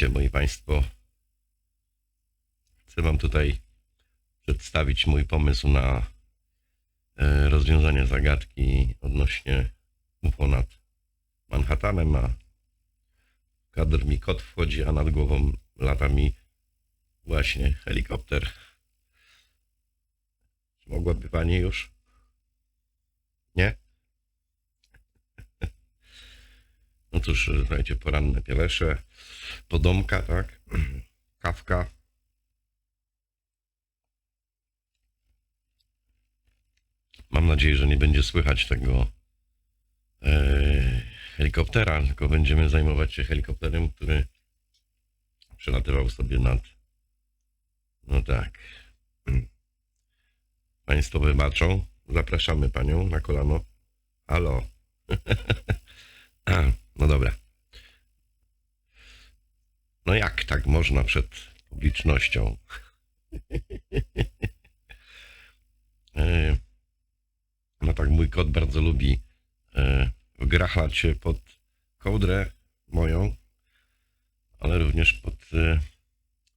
Widzicie, moi Państwo, chcę Wam tutaj przedstawić mój pomysł na e, rozwiązanie zagadki odnośnie UFO nad Manhattanem, a kadr mi kot wchodzi, a nad głową lata mi właśnie helikopter. Czy mogłaby Pani już? Nie? No cóż, słuchajcie, poranne pielesze, podomka, tak? Kawka. Mam nadzieję, że nie będzie słychać tego e, helikoptera, tylko będziemy zajmować się helikopterem, który przelatywał sobie nad. No tak. Państwo wybaczą. Zapraszamy panią na kolano. Halo. No dobra. No jak tak można przed publicznością? E, No tak, mój kot bardzo lubi e, wgrachlać się pod kołdrę moją, ale również pod e,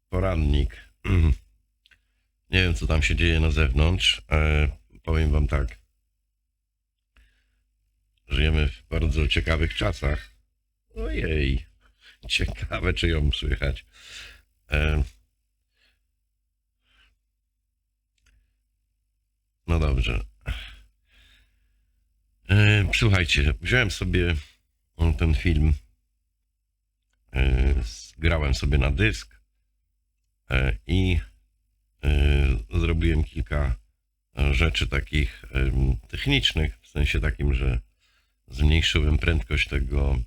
porannik. Nie wiem, co tam się dzieje na zewnątrz. Powiem wam tak. Żyjemy w bardzo ciekawych czasach. Ojej, ciekawe, czy ją słychać. E, no dobrze. E, słuchajcie, wziąłem sobie ten film, e, zgrałem sobie na dysk e, i e, zrobiłem kilka rzeczy takich technicznych, w sensie takim, że zmniejszyłem prędkość tego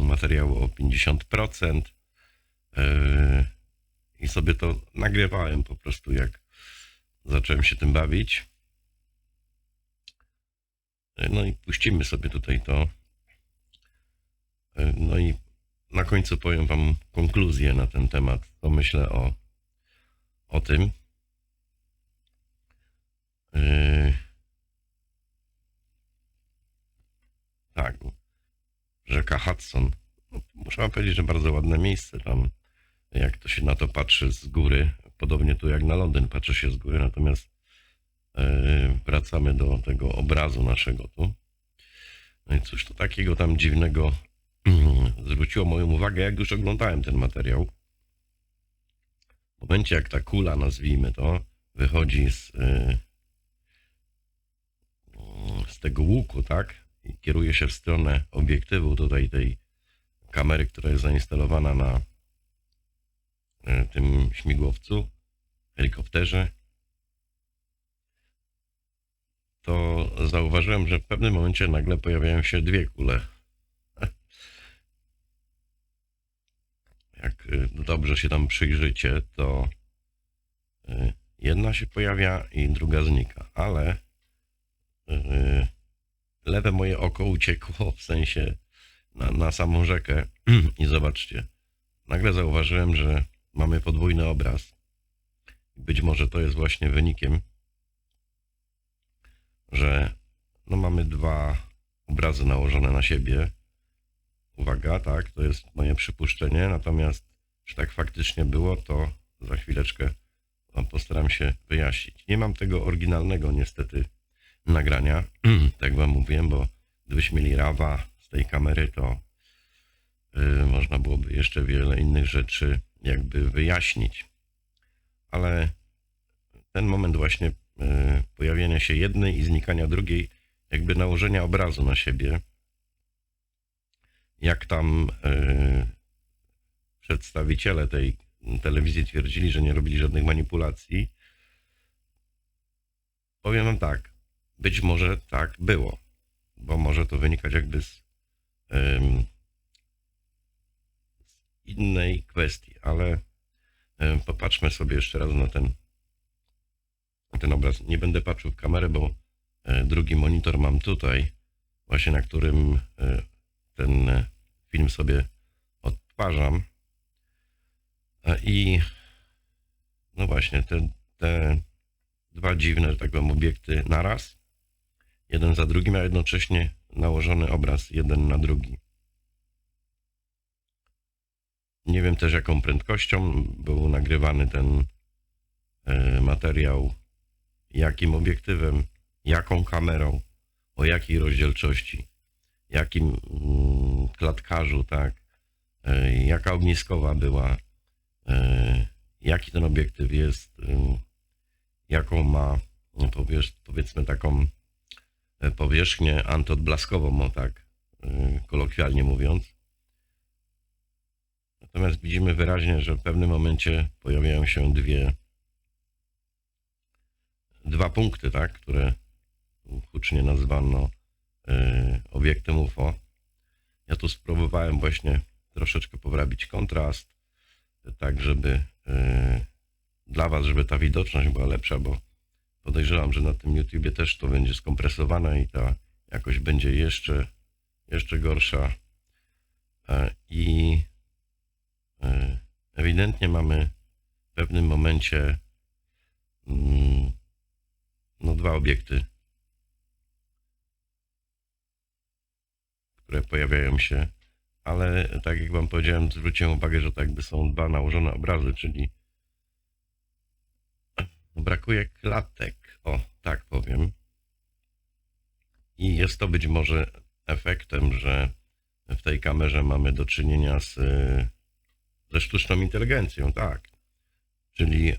materiału o 50% e, i sobie to nagrywałem po prostu, jak zacząłem się tym bawić. E, No i puścimy sobie tutaj to. E, No i na końcu powiem Wam konkluzję na ten temat, co myślę o, o tym. Yy, Tak. Rzeka Hudson. No, muszę wam powiedzieć, że bardzo ładne miejsce tam. Jak to się na to patrzy z góry. Podobnie tu jak na Londyn patrzy się z góry, natomiast yy, wracamy do tego obrazu naszego tu. No i cóż to takiego tam dziwnego zwróciło moją uwagę, jak już oglądałem ten materiał. W momencie, jak ta kula, nazwijmy to, wychodzi z, yy, z tego łuku, tak? I kieruje się w stronę obiektywu tutaj tej kamery, która jest zainstalowana na e, tym śmigłowcu, helikopterze, to zauważyłem, że w pewnym momencie nagle pojawiają się dwie kule. Jak e, dobrze się tam przyjrzycie, to e, jedna się pojawia i druga znika, ale lewe moje oko uciekło, w sensie na, na samą rzekę i zobaczcie, nagle zauważyłem, że mamy podwójny obraz. Być może to jest właśnie wynikiem, że no mamy dwa obrazy nałożone na siebie. Uwaga, tak, to jest moje przypuszczenie, natomiast czy tak faktycznie było, to za chwileczkę wam postaram się wyjaśnić. Nie mam tego oryginalnego niestety nagrania, tak jak wam mówiłem, bo gdybyśmy mieli rawa z tej kamery, to y, można byłoby jeszcze wiele innych rzeczy jakby wyjaśnić. Ale ten moment właśnie y, pojawienia się jednej i znikania drugiej, jakby nałożenia obrazu na siebie, jak tam y, przedstawiciele tej telewizji twierdzili, że nie robili żadnych manipulacji, powiem wam tak, być może tak było, bo może to wynikać jakby z, em, z innej kwestii, ale em, popatrzmy sobie jeszcze raz na ten, na ten obraz. Nie będę patrzył w kamerę, bo e, drugi monitor mam tutaj, właśnie na którym e, ten e, film sobie odtwarzam. I no właśnie, te, te dwa dziwne, że tak powiem, obiekty naraz jeden za drugim, a jednocześnie nałożony obraz jeden na drugi. Nie wiem też jaką prędkością był nagrywany ten e, materiał, jakim obiektywem, jaką kamerą, o jakiej rozdzielczości, jakim mm, klatkarzu, tak, e, jaka ogniskowa była, e, jaki ten obiektyw jest, jaką ma, no, powiedzmy taką powierzchnię antyodblaskową, o tak, y, kolokwialnie mówiąc. Natomiast widzimy wyraźnie, że w pewnym momencie pojawiają się dwie, dwa punkty, tak, które hucznie nazwano y, obiektem UFO. Ja tu spróbowałem właśnie troszeczkę poprawić kontrast, tak żeby y, dla Was, żeby ta widoczność była lepsza, bo podejrzewam, że na tym YouTubie też to będzie skompresowane i ta jakość będzie jeszcze, jeszcze gorsza. E, I e, ewidentnie mamy w pewnym momencie mm, no, dwa obiekty, które pojawiają się, ale tak jak Wam powiedziałem, zwróciłem uwagę, że to jakby są dwa nałożone obrazy, czyli brakuje klatek, o tak powiem. I jest to być może efektem, że w tej kamerze mamy do czynienia z, y, ze sztuczną inteligencją, tak. Czyli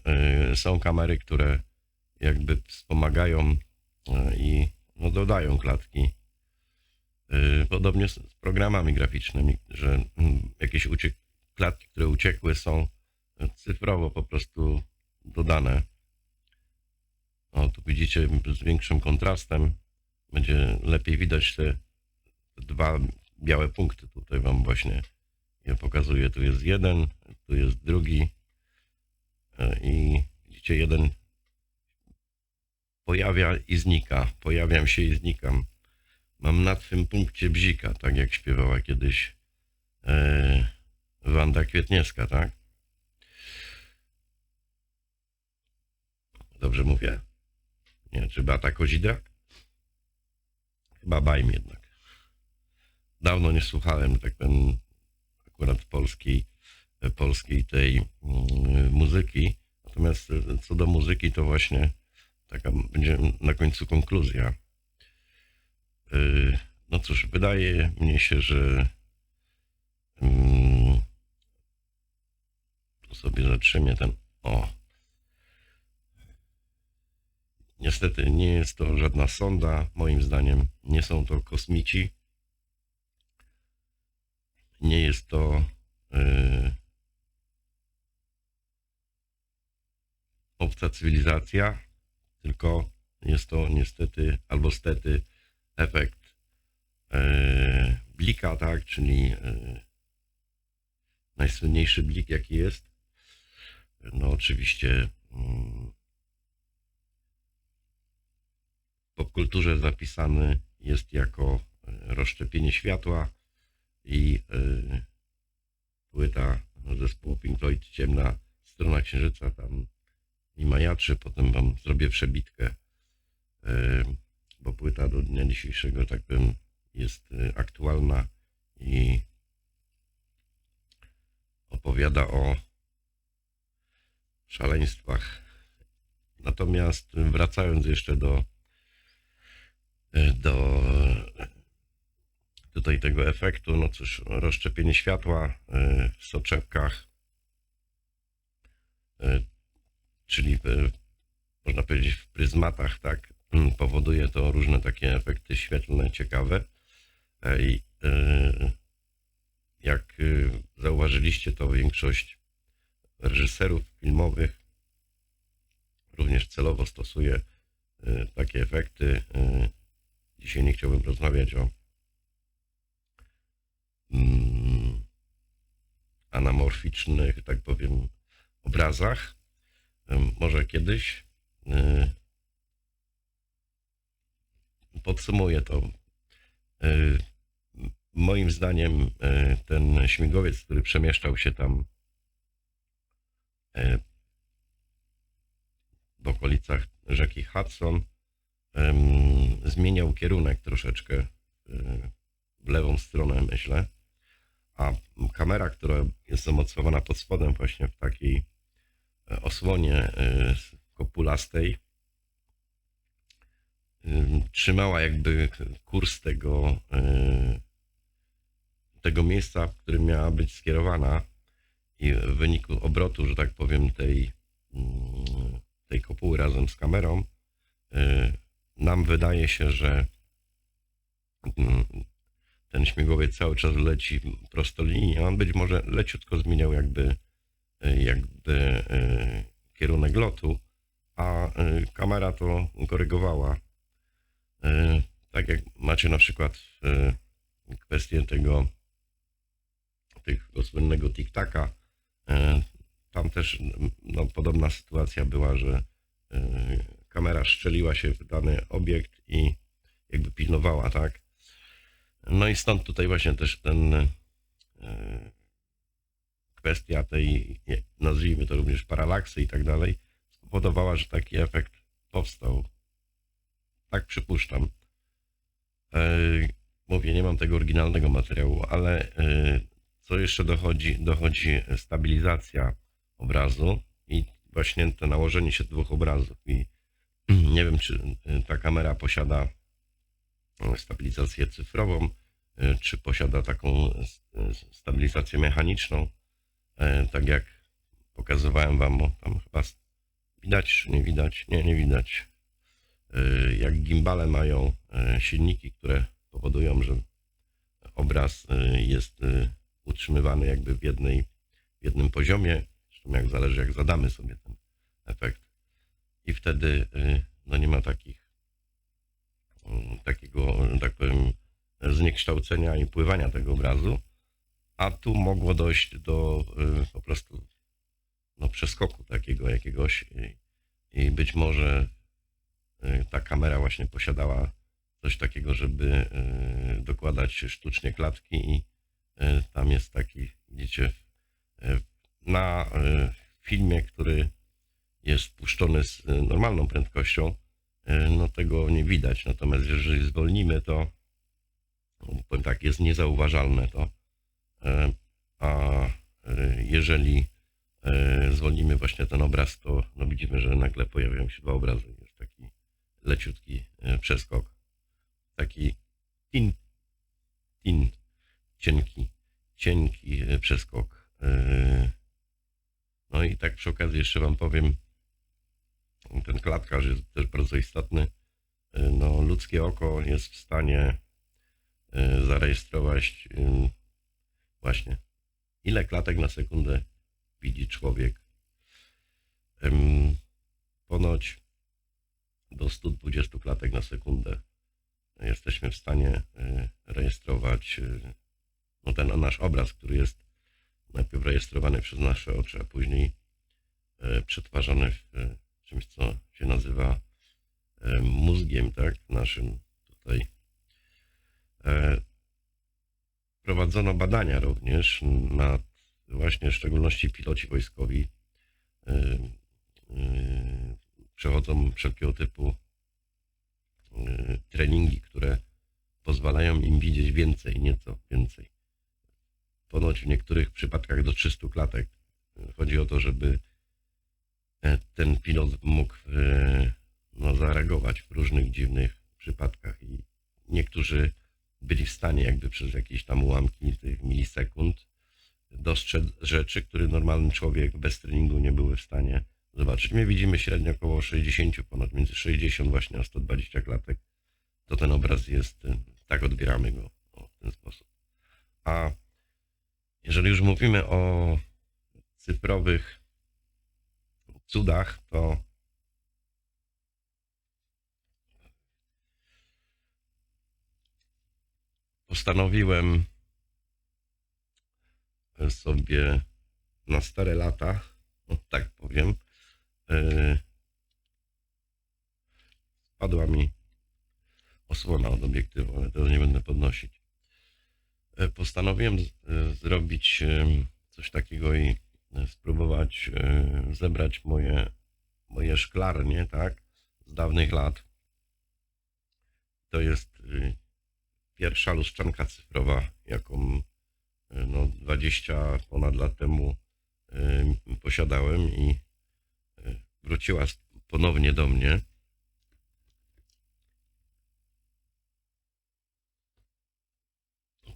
y, są kamery, które jakby wspomagają y, i no, dodają klatki. Podobnie z z programami graficznymi, że mm, jakieś uciek- klatki, które uciekły, są cyfrowo po prostu dodane. O, tu widzicie z większym kontrastem będzie lepiej widać te dwa białe punkty. Tutaj wam właśnie je pokazuję. Tu jest jeden, tu jest drugi E, i widzicie jeden pojawia i znika. Pojawiam się i znikam. Mam na tym punkcie bzika, tak jak śpiewała kiedyś e, Wanda Kwietniewska, tak? Dobrze mówię? Nie, czy Beata Kozidrak? Chyba Bajm jednak. Dawno nie słuchałem, tak powiem, akurat polskiej, polskiej tej mm, muzyki. Natomiast e, co do muzyki, to właśnie taka będzie na końcu konkluzja. Yy, No cóż, wydaje mi się, że mm, tu sobie zatrzymię ten o. Niestety nie jest to żadna sonda, moim zdaniem nie są to kosmici. Nie jest to yy, obca cywilizacja, tylko jest to niestety albo stety efekt yy, blika, tak, czyli yy, najsłynniejszy blik jaki jest. No oczywiście mm, w popkulturze zapisany jest jako e, rozszczepienie światła i e, płyta zespołu Pink Floyd Ciemna strona księżyca tam i majaczy, potem wam zrobię przebitkę, e, bo płyta do dnia dzisiejszego, tak powiem, jest aktualna i opowiada o szaleństwach. Natomiast wracając jeszcze do do tutaj tego efektu, no cóż, rozszczepienie światła e, w soczewkach, e, czyli można powiedzieć w pryzmatach, tak, m, powoduje to różne takie efekty świetlne, ciekawe. E, I e, jak e, zauważyliście, to większość reżyserów filmowych również celowo stosuje e, takie efekty. Dzisiaj nie chciałbym rozmawiać o mm, anamorficznych, tak powiem, obrazach. Może kiedyś y, podsumuję to. Y, Moim zdaniem y, ten śmigłowiec, który przemieszczał się tam y, w okolicach rzeki Hudson, zmieniał kierunek troszeczkę y, w lewą stronę, myślę. A kamera, która jest zamocowana pod spodem właśnie w takiej e, osłonie e, kopulastej, ym, trzymała jakby kurs tego, e, tego miejsca, w którym miała być skierowana i w wyniku obrotu, że tak powiem, tej, mm, tej kopuły razem z kamerą, nam wydaje się, że mm, ten śmigłowiec cały czas leci prostolinijnie. On być może leciutko zmieniał jakby, y, jakby y, kierunek lotu, a y, kamera to korygowała. Tak jak macie na przykład kwestię tego tego słynnego tik-taka, e, tam też no, podobna sytuacja była, że e, kamera szczeliła się w dany obiekt i jakby pilnowała, tak? No i stąd tutaj właśnie też ten e, kwestia tej, nazwijmy to również paralaksy i tak dalej, spowodowała, że taki efekt powstał. Tak przypuszczam. E, Mówię, nie mam tego oryginalnego materiału, ale e, co jeszcze dochodzi, dochodzi stabilizacja obrazu i właśnie to nałożenie się dwóch obrazów. I nie wiem, czy ta kamera posiada stabilizację cyfrową, czy posiada taką stabilizację mechaniczną. Tak jak pokazywałem wam, bo tam chyba widać, czy nie widać? Nie, nie widać. Jak gimbale mają silniki, które powodują, że obraz jest utrzymywany jakby w, jednej, w jednym poziomie, zresztą jak zależy jak zadamy sobie ten efekt. I wtedy y, no nie ma takich mm, takiego, że tak powiem, zniekształcenia i pływania tego obrazu, a tu mogło dojść do y, po prostu no, przeskoku takiego jakiegoś. I, i być może y, ta kamera właśnie posiadała coś takiego, żeby y, dokładać sztucznie klatki i Tam jest taki, widzicie, na filmie, który jest puszczony z e, normalną prędkością, e, no tego nie widać. Natomiast jeżeli zwolnimy, to no, powiem tak, jest niezauważalne to. E, A jeżeli zwolnimy właśnie ten obraz, to no widzimy, że nagle pojawiają się dwa obrazy. Jest taki leciutki przeskok. Taki tin, tin cienki, cienki przeskok. No i tak przy okazji jeszcze Wam powiem, ten klatkarz jest też bardzo istotny. E, No, ludzkie oko jest w stanie e, zarejestrować właśnie ile klatek na sekundę widzi człowiek. Ponoć do 120 klatek na sekundę jesteśmy w stanie e, rejestrować no ten nasz obraz, który jest najpierw rejestrowany przez nasze oczy, a później przetwarzany w czymś, co się nazywa e, mózgiem, tak, naszym tutaj. E, Prowadzono badania również nad właśnie w szczególności piloci wojskowi e, przechodzą wszelkiego typu treningi, które pozwalają im widzieć więcej, nieco więcej ponoć w niektórych przypadkach do 300 klatek. Chodzi o to, żeby ten pilot mógł e, no, zareagować w różnych dziwnych przypadkach i niektórzy byli w stanie jakby przez jakieś tam ułamki tych milisekund dostrzec rzeczy, które normalny człowiek bez treningu nie były w stanie zobaczyć. My widzimy średnio około 60, ponad między 60 właśnie a 120 klatek. To ten obraz jest, e, tak odbieramy go o, w ten sposób. A jeżeli już mówimy o cyfrowych cudach, to postanowiłem sobie na stare lata, no tak powiem, yy, spadła mi osłona od obiektywu, ale tego nie będę podnosić. E, postanowiłem e, zrobić e, coś takiego i e, spróbować e, zebrać moje, moje szklarnie, tak, z dawnych lat. To jest e, pierwsza lustrzanka cyfrowa, jaką y, no 20 ponad lat temu posiadałem i wróciła ponownie do mnie.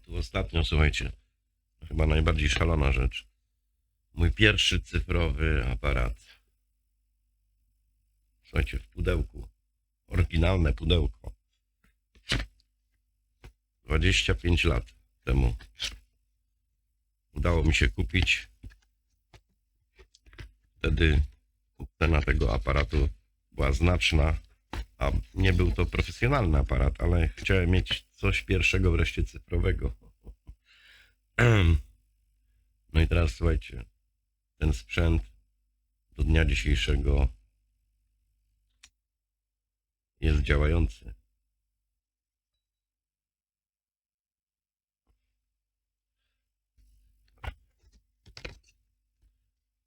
Tu ostatnio, słuchajcie, chyba najbardziej szalona rzecz. Mój pierwszy cyfrowy aparat. Słuchajcie, w pudełku. Oryginalne pudełko. 25 lat temu. Udało mi się kupić. Wtedy cena tego aparatu była znaczna, a nie był to profesjonalny aparat, ale chciałem mieć coś pierwszego wreszcie cyfrowego. No i teraz słuchajcie, ten sprzęt do dnia dzisiejszego jest działający.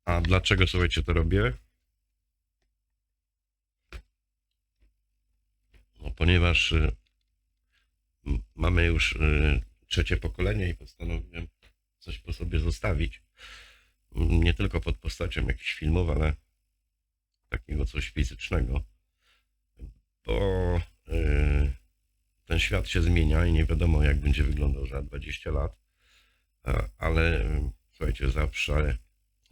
A dlaczego słuchajcie to robię? No, ponieważ y, mamy już y, trzecie pokolenie i postanowiłem coś po sobie zostawić. Nie tylko pod postacią jakichś filmów, ale takiego coś fizycznego. Bo y, ten świat się zmienia i nie wiadomo, jak będzie wyglądał za 20 lat. Ale słuchajcie, zawsze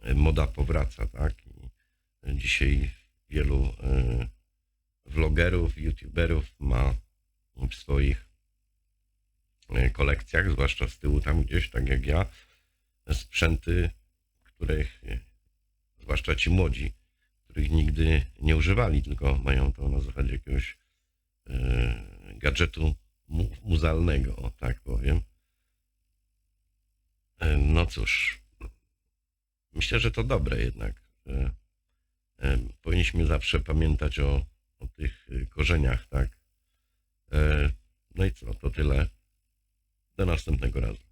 y, moda powraca, tak? I dzisiaj wielu y, vlogerów, youtuberów ma w swoich kolekcjach, zwłaszcza z tyłu tam gdzieś, tak jak ja, sprzęty, których, y, zwłaszcza ci młodzi, których nigdy nie używali, tylko mają to na zasadzie jakiegoś y, gadżetu mu, muzealnego, o tak powiem. Y, No cóż, myślę, że to dobre jednak. że, Powinniśmy zawsze pamiętać o, o tych korzeniach, tak? E, No i co, to tyle. Do następnego razu.